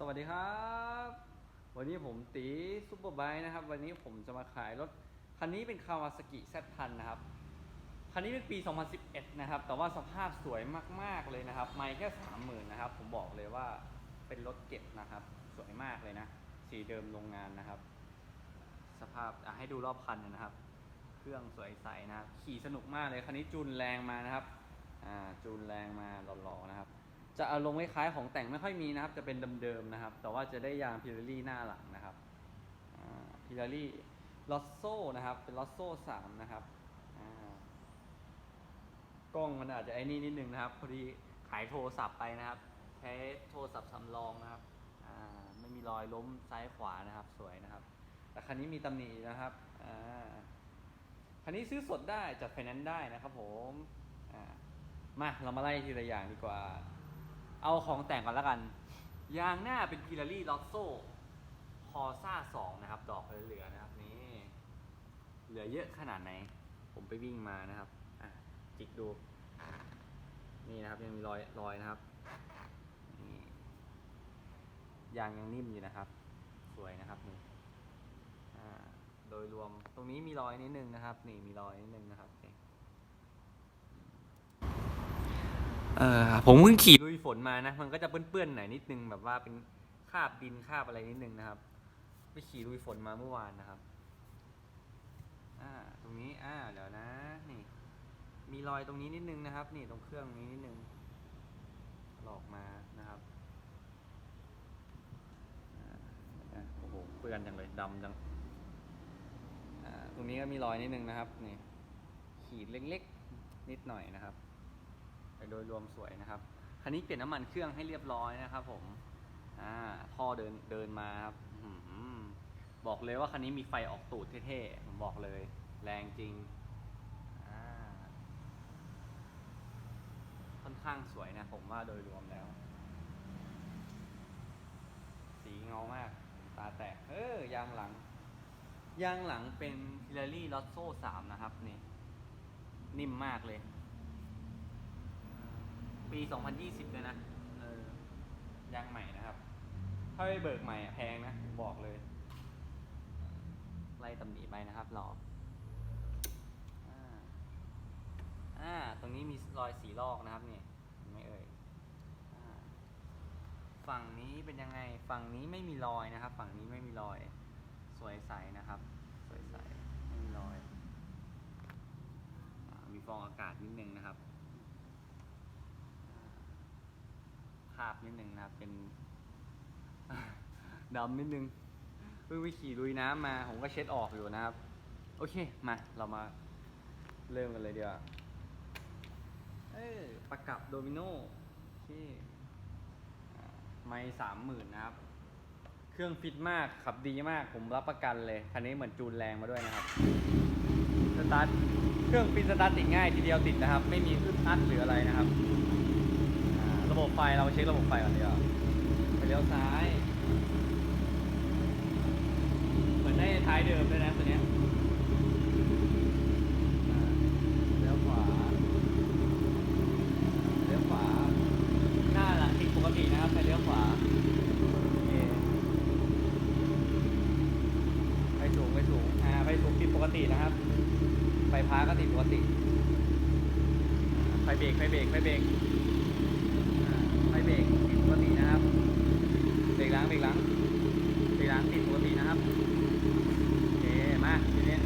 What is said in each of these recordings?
สวัสดีครับ วันนี้ผมตีซุปเปอร์ไบค์นะครับ วันนี้ผมจะมาขายรถ คันนี้เป็นคาวาซากิแซพันนะครับ คันนี้เป็นปี 2011 นะครับ แต่ว่าสภาพสวยมากๆเลยนะครับ ไม่แค่30,000นะครับ ผมบอกเลยว่าเป็นรถเก็บนะครับ สวยมากเลยนะ สีเดิมโรงงานนะครับ สภาพให้ดูรอบคันนะครับ เครื่องสวยใสนะครับ ขี่สนุกมากเลย คันนี้จูนแรงมานะครับ อ่า จูนแรงมาหล่อๆนะครับ จะอารมณ์คล้ายๆของแต่งไม่ค่อยมีนะครับ จะเป็นเดิมๆนะครับ แต่ว่าจะได้ยางพิลารี่หน้าหลังนะครับพิลารี่ลอสโซนะครับ เป็นลอสโซสามนะครับกล้องมันอาจจะไอ้นี่นิดนึงนะครับ พอดีขายโทรศัพท์ไปนะครับใช้โทรศัพท์สำรองนะครับไม่มีรอยล้มซ้ายขวานะครับ สวยนะครับ แต่คันนี้มีตำหนินะครับคันนี้ซื้อสดได้จัดไฟแนนซ์ได้นะครับผมมาเรามาไล่ทีละอย่างดีกว่า เอาของแต่งก่อนแล้วกัน ยางหน้าเป็นพิลารี่ลอตโซ่คอซ่าสองนะครับ ดอกเหลือๆนะครับนี่เหลือเยอะขนาดไหน ผมไปวิ่งมานะครับอะจิกดู นี่นะครับยังมีรอยรอยนะครับนี่ยางยังนิ่มอยู่นะครับ สวยนะครับนี่อ่าโดยรวมตรงนี้มีรอยนิดนึงนะครับ นี่มีรอยนิดนึงนะครับนี่ เออผมเพิ่งขี่ลุยฝนมานะ มันก็จะเปื้อนๆหน่อยนิดนึงแบบว่าเป็นคราบดินคราบอะไรนิดนึงนะครับไปขี่ลุยฝนมาเมื่อวานนะครับ อ่า ตรงนี้ อ่า เดี๋ยวนะ นี่ มีรอยตรงนี้นิดนึงนะครับ นี่ตรงเครื่องนี้นิดนึงหลอกมานะครับอ่าอะโอ้โหเปื้อนจังเลยดำจังตรงนี้ก็มีรอยนิดนึงนะครับ นี่ ขีดเล็กๆ นิดหน่อยนะครับ แต่โดยรวมสวยนะครับ คันนี้เปลี่ยนน้ำมันเครื่องให้เรียบร้อยนะครับ ผม อ่าท่อเดินเดินมาครับบอกเลยว่าคันนี้มีไฟออกตูดเท่ๆ ผมบอกเลย แรงจริง ค่อนข้างสวยนะ ผมว่าโดยรวมแล้ว สีเงามาก ตาแตก เออยางหลัง ยางหลังเป็น h i l a r y Lotso 3นะครับนี่ นิ่มมากเลย ปี 2020 เลยนะ เออยางใหม่นะครับ ถ้าไปเบิกใหม่อะแพงนะผมบอกเลย ไล่ตำหนิไปนะครับหลอกอ่าอ่า ตรงนี้มีรอยสีลอกนะครับนี่เห็นไหม่เอ่ยอ่าฝั่งนี้เป็นยังไง ฝั่งนี้ไม่มีรอยนะครับ ฝั่งนี้ไม่มีรอย สวยใสนะครับ สวยใสไม่มีรอยอามีฟองอากาศนิดนึง นิดนึงนะครับ เป็นดำนิดนึงเพิ่งไปขี่ลุยน้ำมา ผมก็เช็ดออกอยู่นะครับ โอเค มา เรามาเริ่มกันเลยดีกว่าเออประกับโดมิโนโอเคอ่ไม่สามหมื่นนะครับ เครื่องฟิตมาก ขับดีมาก ผมรับประกันเลย คันนี้เหมือนจูนแรงมาด้วยนะครับ สตาร์ท เครื่องฟิตสตาร์ทติดง่ายทีเดียวติดนะครับ ไม่มีอึดอัดหรืออะไรนะครับ บบไฟเรามาเช็คระบบไฟก่อนดีกว่าไปเลี้ยวซ้าย เหมือนได้ท้ายเดิมด้วยนะตัวเนี้ยอ่าเลี้ยวขวาเลี้ยวขวาหน้าหลังติดปกตินะครับไปเลี้ยวขวาโอเคไปสูงไปสูงอ่าไปสูงติดปกตินะครับ ไฟพ้าก็ติดปกติไฟเบรกไฟเบรกไฟเบรก อ่าไม่เบรกติดปกตินะครับ เบรกหลังเบรกหลังเบรกหล้างติดปกตินะครับ โอเค มาทีนี้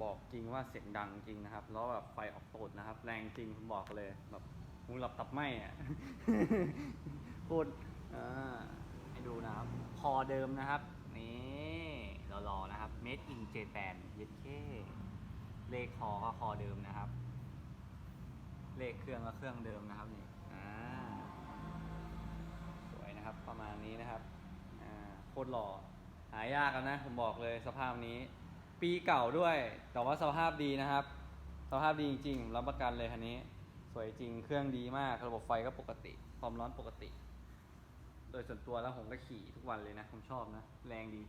บอกจริงว่าเสียงดังจริงนะครับ แล้วแบบ ไฟออกโตดนะครับ แรงจริงผมบอกเลยแบบหูหลับตับไหมอะพูดอ่าให้ดูนะครับคอเดิมนะครับ นี่รอๆนะครับ made in Japan เย็ดเคเลขคอก็คอเดิมนะครับ เลขเครื่องก็เครื่องเดิมนะครับนี่อ่าสวยนะครับประมาณนี้นะครับอ่าโคตรหล่อหายากแล้วนะ ผมบอกเลยสภาพนี้ ปีเก่าด้วย แต่ว่าสภาพดีนะครับ สภาพดีจริงๆรับประกันเลยคันนี้ สวยจริงเครื่องดีมากระบบไฟก็ปกติ ความร้อนปกติ โดยส่วนตัวแล้วผมก็ขี่ทุกวันเลยนะ ผมชอบนะ แรงดี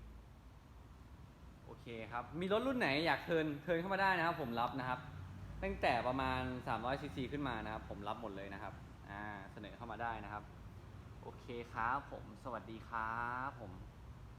โอเคครับ มีรถรุ่นไหนอยากเทินเทินเข้ามาได้นะครับ ผมรับนะครับ ตั้งแต่ประมาณ300ซีซีขึ้นมานะครับ ผมรับหมดเลยนะครับอ่าเสนอเข้ามาได้นะครับ โอเคครับผมสวัสดีครับผม